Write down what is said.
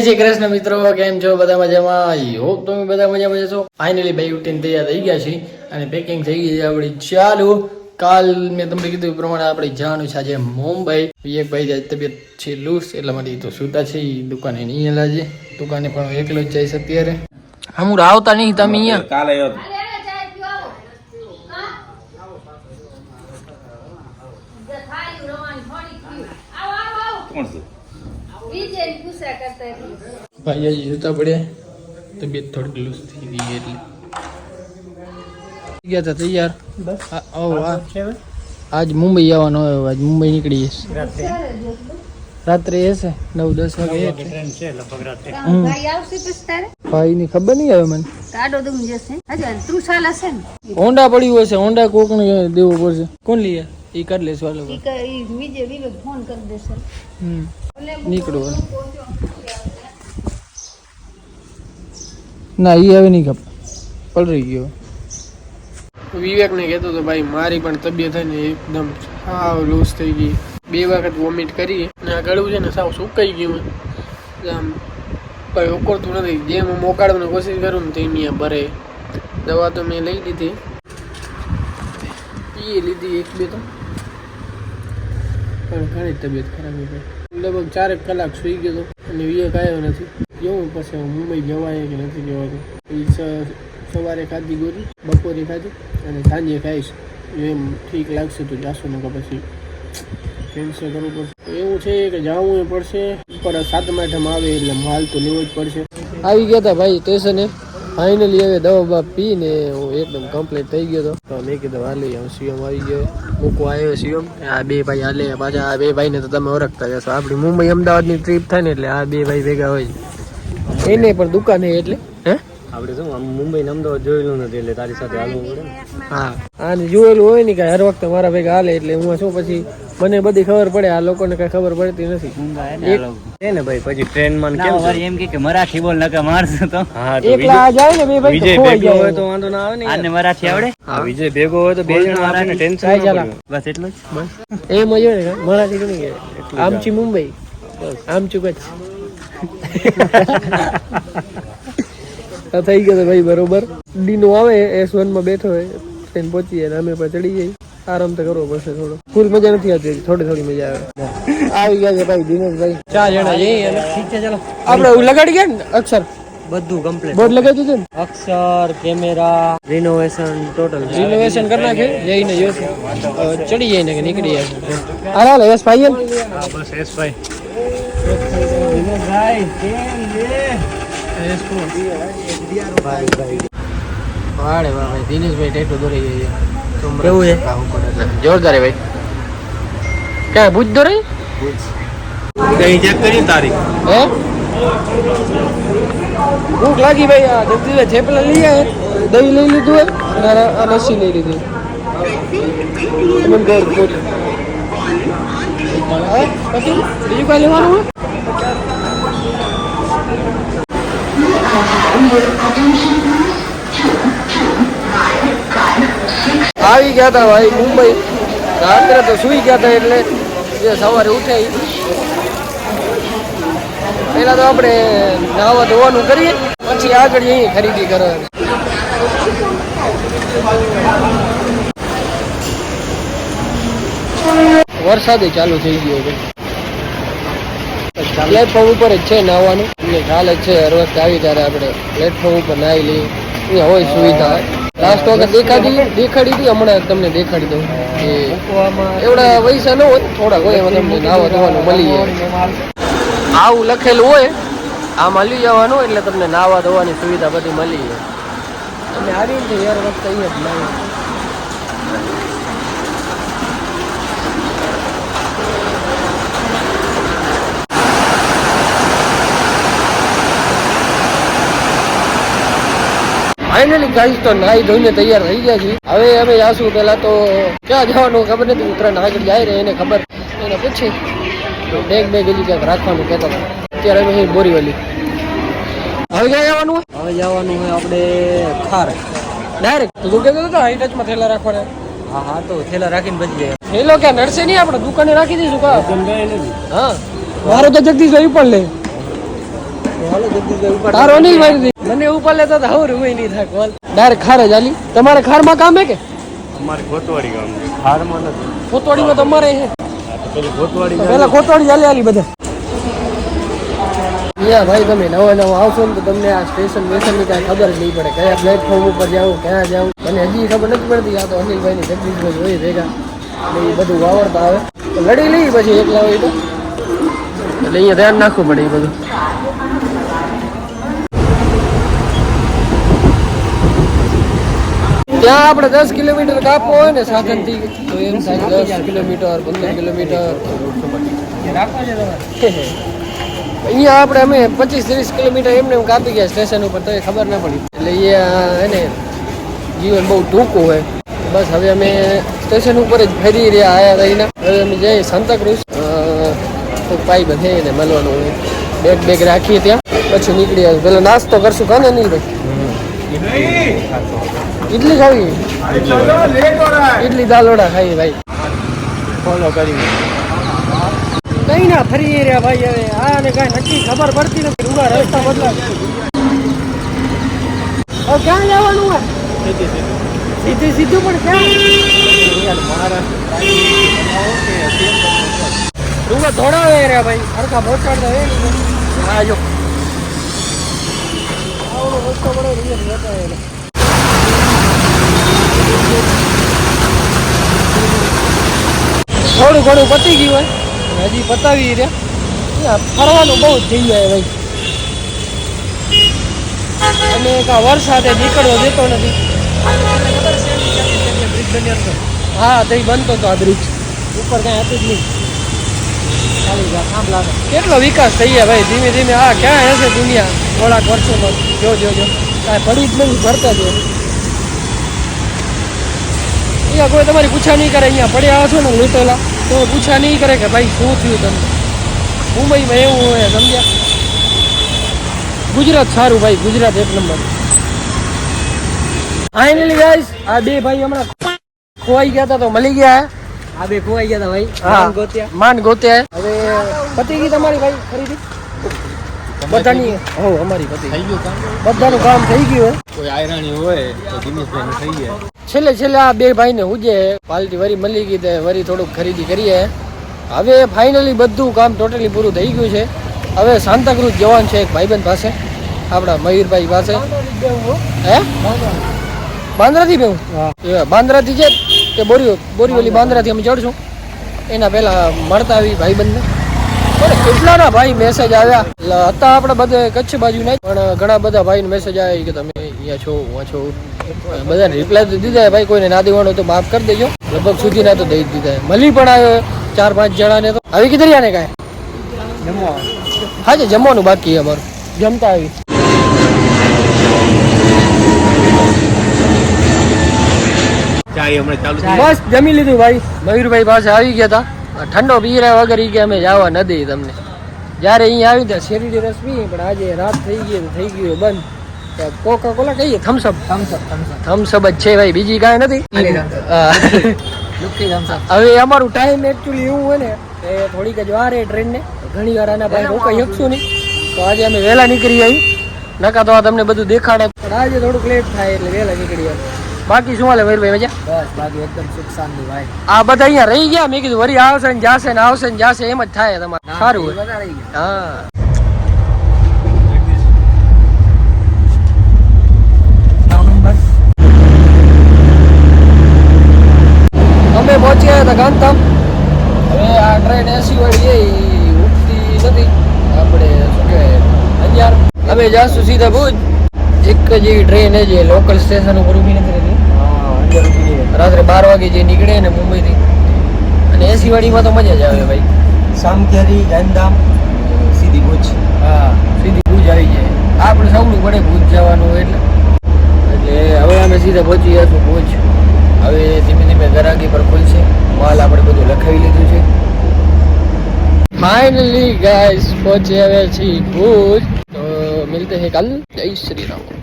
જય કૃષ્ણ મિત્રો, કેમ છો? બધા મજામાં? હોપ તમે બધા મજામાં જશો ફાઇનલી ભાઈ ઉઠીને તૈયાર થઈ ગયા છે અને પેકિંગ થઈ ગઈ છે આપણી. ચાલુ, કાલ મેં તમને કીધું એ પ્રમાણે આપણે જવાનું છે આજે મુંબઈ. એક ભાઈ જાય, તબિયત છે લૂસ, એટલા માટે તો સુતા છે દુકાને નહીં એલા છે દુકાને પણ એકલો જ જઈશ અત્યારે. હમુર આવતા નહીં તમે અહીંયા? કાલે યો કોણ છે ભાઈ હજી જોતા પડ્યા. તબિયત થોડીક લૂસ થઈ ગઈ એટલે. ગયા હતા તૈયાર? આ- આજ મુંબઈ આવવાનો હોય આજ મુંબઈ નીકળી જશે રાત્રે? હશે નવ દસ વાગે ભાઈ ની ખબર નહીં આવે મને. હોન્ડા પડ્યું હશે હોન્ડા કોકને દેવો પડશે. કોણ લઈએ એ કરી લેશું આ લોકો હમ નીકળો હાલ. ના એ હવે નહીં ખબર. પલરી ગયો. વિવેક ને કહેતો હતો ભાઈ, મારી પણ તબિયત છે ને એકદમ સાવ લૂઝ થઈ ગઈ. બે વખત વોમિટ કરી અને આ ગળું છે ને સાવ સુકાઈ ગયું આમ કઈ ઉકળતું નથી. જેમ હું મોકાડવાની કોશિશ કરું ને તે અહીંયા ભરે. દવા તો મેં લઈ લીધી. એ લીધી એક, બે તો. પણ ઘણી તબિયત ખરાબ હતી લગભગ ચારેક કલાક સુઈ ગયો હતો અને વિવેક આવ્યો નથી. જોઉં પછી મુંબઈ જવાય કે નથી જવાતું સવારે ખાધી ગોરી, બપોરે ખાધી અને સાંજે ખાઈશ. એમ ઠીક લાગશે તો જાશું ને પછી. કેન્સલ કરવું પડશે. એવું છે કે જવું એ પડશે ઉપર સાતમ આઠમ આવે એટલે માલ તો લેવો જ પડશે. આવી ગયા હતા ભાઈ સ્ટેશને. ફાઇનલી હવે દવા બા પીને હું એકદમ કમ્પ્લીટ થઈ ગયો હતો તો મેં કીધું, હાલે હું સીએમ આવી ગયો. મૂકો આવ્યો સીએમ. આ બે ભાઈ હાલે, પાછા આ બે ભાઈને તો તમે ઓળખતા જશો આપણી મુંબઈ અમદાવાદની ટ્રીપ થાય ને એટલે આ બે ભાઈ ભેગા હોય. એને પણ દુકાને એટલે. હે? આપણે શું આમ મુંબઈ ને અમદાવાદ જોયેલું નથી એટલે તારી સાથે હાલવું પડે ને. હા. આને જોયેલું હોય ને કે હર વખતે મારા ભેગા હાલે એટલે હું શું પછી મને બધી ખબર પડે આ લોકોને કઈ ખબર પડતી નથી. ને ભાઈ પછી ટ્રેનમાં કેમ એમ કે મરાઠી બોલ નકા મારશું તો. હા તો એકલા જાય ને બે ભાઈ વિજય ભેગો હોય તો વાંધો ના આવે ને આને મરાઠી આવડે? હા વિજય ભેગો હોય તો બે જણા આપણને ટેન્શન કાંઈ ચાલે. બસ એટલું જ? બસ. એમ જ હોય ને મરાઠી કોની કહેવાય. આમચી મુંબઈ. આમચું કચ્છ. આ થઈ ગયો તો ભાઈ બરોબર. ડીનો આવે એસ વનમાં બેઠો હોય ટ્રેન પહોંચી જાય અમે પણ ચડી જઈએ આરામ તો કરવો પડશે થોડો. ફૂલ મજા નથી આવતી થોડી થોડી મજા આવે. આવી ગયા છે ભાઈ દિનેશભાઈ. ચાર જણા જઈએ ઠીક છે ચાલો. આપણે લગાડી ગયા ને અક્ષર? બધું કમ્પ્લીટ બોર્ડ લગાવી દીધું ને? Akshar camera renovation total renovation કરી નાખે? જઈને જોશું ચડી જાય ને કે નીકળી જાય. હાલ હાલ એસ ભાઈ બસ એસ ભાઈ વાડે વાહ ભાઈ. દિનેશભાઈ ટેટો દોરી જાય કેવું છે? જોરદાર ભાઈ. ક્યાં ભૂજ દોરી? કઈ ચેક કરી તારીખ. હે? ભૂખ લાગી ભાઈ. આ જલ્દી થેપલા લઈ આવે દહીં લઈ લીધું હોય અને લસ્સી લઈ લીધી. મને પછી બીજું કાંઈ લેવાનું હોય? આવી ગયા હતા ભાઈ મુંબઈ. રાત્રે તો સુઈ ગયા હતા એટલે જે સવારે ઉઠે. પહેલા તો આપણે નાવા ધોવાનું કરીએ, પછી આગળ જઈએ ખરીદી કરવાની. વરસાદે ચાલુ થઈ ગયો છે. પ્લેટફોર્મ ઉપર જ છે નાવાનું તમને ખ્યાલ જ છે, હર વખતે આવી ત્યારે આપણે પ્લેટફોર્મ ઉપર નાહી લઈએ. હોય સુવિધા. લાસ્ટ વખત દેખાડી દેખાડી હતી, હમણાં તમને દેખાડી દઉં. કે એવડા પૈસા ન હોય, થોડાક હોય તમને નાવા ધોવાનું મળી જાય આવું લખેલું હોય આ મળી જવાનું એટલે તમને નાવા ધોવાની સુવિધા બધી મળી જાય અને આવી રીતે યાર વખતે અહીંયા જ નાહી ફાઇનલી ગાઈસ તો નાઈ ધોઈને તૈયાર થઈ ગયા છીએ. હવે અમે જાશું પેલા તો ક્યાં જવાનું ખબર નથી. ઉત્તરાયણ આગળ જાય રહે એને ખબર. એને પૂછી બેગ બેગ એલી ક્યાંક રાખવાનું કહેતા હતા. અત્યારે અમે બોરીવલી. હવે ક્યાં જવાનું? હવે જવાનું હોય આપણે ખાર. ડાયરેક્ટ તું કહેતો હતો હાઈ ટચમાં થેલા રાખવાના. હા હા તો થેલા રાખીને બચી જાય થેલો ક્યાં? નડશે નહીં આપણે? દુકાને રાખી દઈશું કા? હા. મારો તો જગદીશ ભાઈ પણ લે. તારો નહીં મારી મને ઉપર લેતો તો હવે રૂઈ નહીં થાય કોલ ડાયરેક્ટ ખાર જ આલી. તમારે ખારમાં કામ હે કે? અમારે ગોતવાડી ગામ છે. હારમાં નથી. કોતવાડીમાં તમારે હે. પેલી ગોતવાડી પેલા ગોતવાડી ચાલી આલી બધા. યા ભાઈ તમે નવા નવા આવશો ને તો તમને આ સ્ટેશન વેશનની કાંઈ ખબર જ નહીં પડે. કયા પ્લેટફોર્મ ઉપર જાવું ક્યાં જાવું મને હજી ખબર નથી પડતી આ તો અનિલભાઈ ની જગદીશભાઈ હોય ભેગા. એટલે એ બધું વાવડતા આવે. તો લડી લઈ પછી એકલા હોય તો. એટલે અહીંયા ધ્યાન નાખવું પડે એ બધું. ત્યાં આપણે દસ કિલોમીટર કાપવો હોય ને સાધનથી, તો એમ થાય દસ કિલોમીટર, પંદર કિલોમીટર. અહીંયા આપણે અમે પચીસ ત્રીસ કિલોમીટર એમને એમ કાપી ગયા સ્ટેશન ઉપર તો ખબર ના પડી. એટલે અહીંયા એને જીવન બહુ ટૂંકું હોય. બસ હવે અમે સ્ટેશન ઉપર જ ફરી રહ્યા, આયા રહીને. હવે અમે જઈએ સંતક્રુઝ તો પાઈ બધે એને મળવાનું હોય. બેગ બેગ રાખીએ ત્યાં. પછી નીકળી આવે પેલો નાસ્તો કરશું. કાને નહીં ભાઈ ઇડલી ખાવી? ઇડલી દાલોડા ખાઈ, ભાઈ. ફોલો કરી. કઈ ના, ફરી રહ્યા ભાઈ હવે. આ ને કઈ નક્કી ખબર પડતી નથી. રૂડા રસ્તા બદલા ક્યાં જવાનું હોય? સીધું સીધું પણ ક્યાં? રૂડા ધોળાવે રહ્યા ભાઈ. સરખા પહોંચાડતા નહીં હા જો આવડો રસ્તો પડે રીયલ બતાવે એને. થોડું ઘણું પતી ગયું હોય. હજી પતાવી રહ્યા. ફરવાનું બહુ થઈ જાય ભાઈ. અને કા વરસાદે નીકળવો દેતો નથી. હા, તે બનતો હતો આ બ્રિજ ઉપર કાંઈ હતું જ નહીં. ખાલી કેટલો વિકાસ થઈ ગયા ભાઈ. ધીમે ધીમે હા ક્યાં હશે દુનિયા? થોડાક વર્ષોમાં. જો જો જો. કાંઈ પડી જ નથી ભરતા જ. હોય. અહીંયા કોઈ તમારી પૂછા નહીં કરે અહીંયા પડ્યા હશો ને લૂંટેલા. તો પૂછા નહીં કરે કે ભાઈ શું થયું તમને મુંબઈમાં એવું હોય સમજ્યા? ગુજરાત સારું ભાઈ ગુજરાત એક નંબર. ફાઇનલી ગાઈસ આ બે ભાઈ હમણાં ખોવાઈ ગયા હતા તો મળી ગયા. આ બે ખોવાઈ ગયા હતા ભાઈ હા. માન ગોત્યા. માન ગોત્યા. હવે પતી ગઈ તમારી ભાઈ ખરીદી? બધાની હો અમારી પતી બધાનું કામ થઈ ગયું કોઈ આયરાણી હોય તો દિનેશભાઈ થઈ જાય. છેલ્લે છેલ્લે આ બે ભાઈને હુજે પાલટી વરી મળી ગઈ તે વરી થોડુંક ખરીદી કરીએ. હવે ફાઇનલી બધું કામ ટોટલી પૂરું થઈ ગયું છે. હવે સાંતાક્રુઝ જવાન છે એક ભાઈબંધ પાસે. આપણા મયુરભાઈ પાસે. હે? બાંદ્રાથી બેવું એ બાંદ્રાથી છે કે બોરી બોરીવલી બાંદ્રાથી અમે ચડશું. એના પહેલા મળતા આવી ભાઈબંધને. પણ કેટલાના ભાઈ મેસેજ આવ્યા? હતા આપણે બધે કચ્છ બાજુ નહીં પણ ઘણા બધા ભાઈ મેસેજ આવ્યા કે તમે અહીંયા છો હું છો. બધાને રિપ્લાય તો દીધા ભાઈ કોઈને ના દેવાનું તો માફ કરી દેજો. લગભગ સુધી ના તો દઈ દીધા. મળી પણ આવ્યો ચાર પાંચ જણાને તો. આવી કીધું ને કાંઈ? જમવા હા છે જમવાનું બાકી અમારું. જમતા આવી. બસ જમી લીધું ભાઈ. મયુરભાઈ પાસે આવી ગયા હતા ઠંડો પી રહ્યા વગર ઈ કે અમે જવા ન દઈએ તમને. જ્યારે અહીંયા આવી ત્યાં શેરડી રસ પીએ પણ આજે રાત થઈ ગઈ થઈ ગયું બંધ. કોકા કોલા કહીએ થમ્સઅપ થમ્સઅપ થમ્સઅપ જ છે ભાઈ બીજી કાંઈ નથી. હવે અમારું ટાઈમ એકચ્યુઅલી એવું હોય ને કે થોડીક જ વાર એ ટ્રેનને ઘણી વાર આના પાસે રોકાઈ શકશું નહીં. તો આજે અમે વહેલા નીકળી આવી નકા તો આ તમને બધું દેખાડે. પણ આજે થોડુંક લેટ થાય એટલે વહેલા નીકળી આવી બાકી શું હાલે મયુરભાઈ મજા? બસ બાકી એકદમ સુખ શાંતિ ભાઈ. આ બધા અહીંયા રહી ગયા? મેં કીધું વરી આવશે ને જાશે ને આવશે ને જાશે એમ જ થાય તમારે. સારું હા. અમે પહોંચી ગયા હતા ગાંધીધામ. હવે આ ટ્રેન એસી વાળી એ ઉઠતી નથી. આપણે શું કહેવાય અંજાર અમે જાશું સીધા ભુજ. એક જ એવી ટ્રેન છે જે લોકલ સ્ટેશન ઉપર ઊભી નથી રહેતી. રાત્રે બાર વાગે જે નીકળે ને મુંબઈથી. અને એસી વાળીમાં તો મજા જ આવે ભાઈ. સામખેરી ગાંધામ સીધી ભુજ. હા સીધી ભુજ આવી જાય. આપણે સૌનું પડે ભુજ જવાનું એટલે. એટલે હવે અમે સીધા પહોંચી જશું ભુજ. હવે ધીમે ધીમે ગરાગી પર ખુલશે. માલ આપણે બધું લખાવી લીધું છે. ફાઇનલી ગાઈસ પહોંચી હવે છીએ ભુજ. તો મિલતે હે કલ. જય શ્રી રામ.